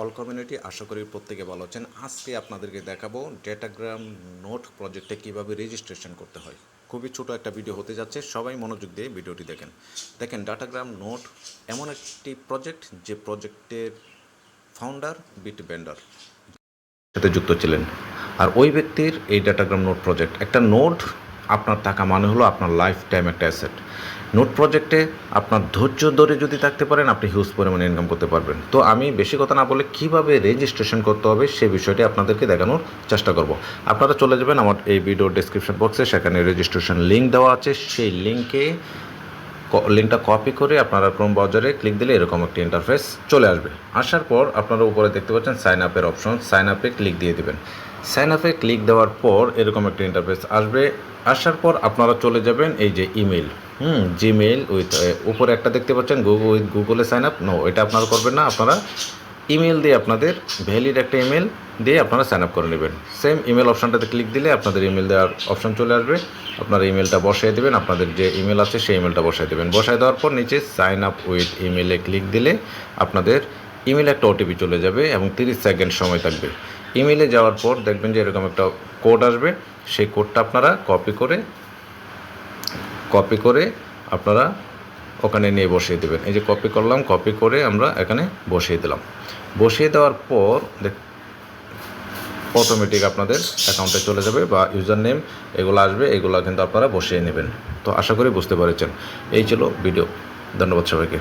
All community আশা করি প্রত্যেকে ভালো আছেন। আজকে আপনাদেরকে দেখাবো ডেটাগ্রাম নোট প্রজেক্টে কীভাবে রেজিস্ট্রেশন করতে হয়। খুবই ছোট একটা ভিডিও হতে যাচ্ছে, সবাই মনোযোগ দিয়ে ভিডিওটি দেখেন। দেখেন ডাটাগ্রাম নোট এমন একটি প্রজেক্ট যে প্রজেক্টের ফাউন্ডার বিট বেন্ডার সাথে যুক্ত ছিলেন। আর ওই ব্যক্তির এই ডাটাগ্রাম নোট প্রজেক্ট একটা নোট আপনার টাকা মানে হলো আপনার লাইফ টাইম একটা অ্যাসেট নোট প্রজেক্টে আপনার ধৈর্য ধরে যদি থাকতে পারেন, আপনি হিউজ পরিমাণে ইনকাম করতে পারবেন। তো আমি বেশি কথা না বলে কীভাবে রেজিস্ট্রেশন করতে হবে সে বিষয়টি আপনাদেরকে দেখানোর চেষ্টা করব। আপনারা চলে যাবেন আমার এই ভিডিও ডিসক্রিপশন বক্সে সেখানে রেজিস্ট্রেশন লিঙ্ক দেওয়া আছে। সেই লিঙ্কে লিঙ্কটা কপি করে আপনারা ক্রোম ব্রাউজারে ক্লিক দিলে এরকম একটি ইন্টারফেস চলে আসবে। আসার পর আপনারা উপরে দেখতে পাচ্ছেন সাইন আপের অপশন সাইন আপে ক্লিক দিয়ে দিবেন। সাইন আপে ক্লিক দেওয়ার পর এরকম একটা ইন্টারফেস আসবে। আসার পর আপনারা চলে যাবেন এই যে ইমেল হুম জিমেল উইথ উপরে একটা দেখতে পাচ্ছেন গুগল উইথ গুগলে সাইন আপ নো এটা আপনারা করবেন না। আপনারা ইমেল দিয়ে আপনাদের ভ্যালিড একটা ইমেল দিয়ে আপনারা সাইন আপ করে নেবেন। সেম ইমেল অপশানটাতে ক্লিক দিলে আপনাদের ইমেল দেওয়ার অপশন চলে আসবে। আপনারা ইমেলটা বসিয়ে দেবেন। আপনাদের যে ইমেল আছে, সেই ইমেলটা বসাই দেবেন। বসাই দেওয়ার পর নিচে সাইন আপ উইথ ইমেলে ক্লিক দিলে আপনাদের ইমেলে একটা ওটিপি চলে যাবে এবং তিরিশ সেকেন্ড সময় থাকবে। ইমেলে যাওয়ার পর দেখবেন যে এরকম একটা কোড আসবে। সেই কোডটা আপনারা কপি করে কপি করে আপনারা ওখানে নিয়ে বসিয়ে দেবেন। এই যে কপি করলাম, কপি করে আমরা এখানে বসিয়ে দিলাম। বসিয়ে দেওয়ার পর অটোমেটিক আপনাদের অ্যাকাউন্টে চলে যাবে বা ইউজার নেম এগুলো আসবে, এগুলো কিন্তু আপনারা বসিয়ে নেবেন। তো আশা করি বুঝতে পেরেছেন। এই ছিল ভিডিও ধন্যবাদ সবাইকে।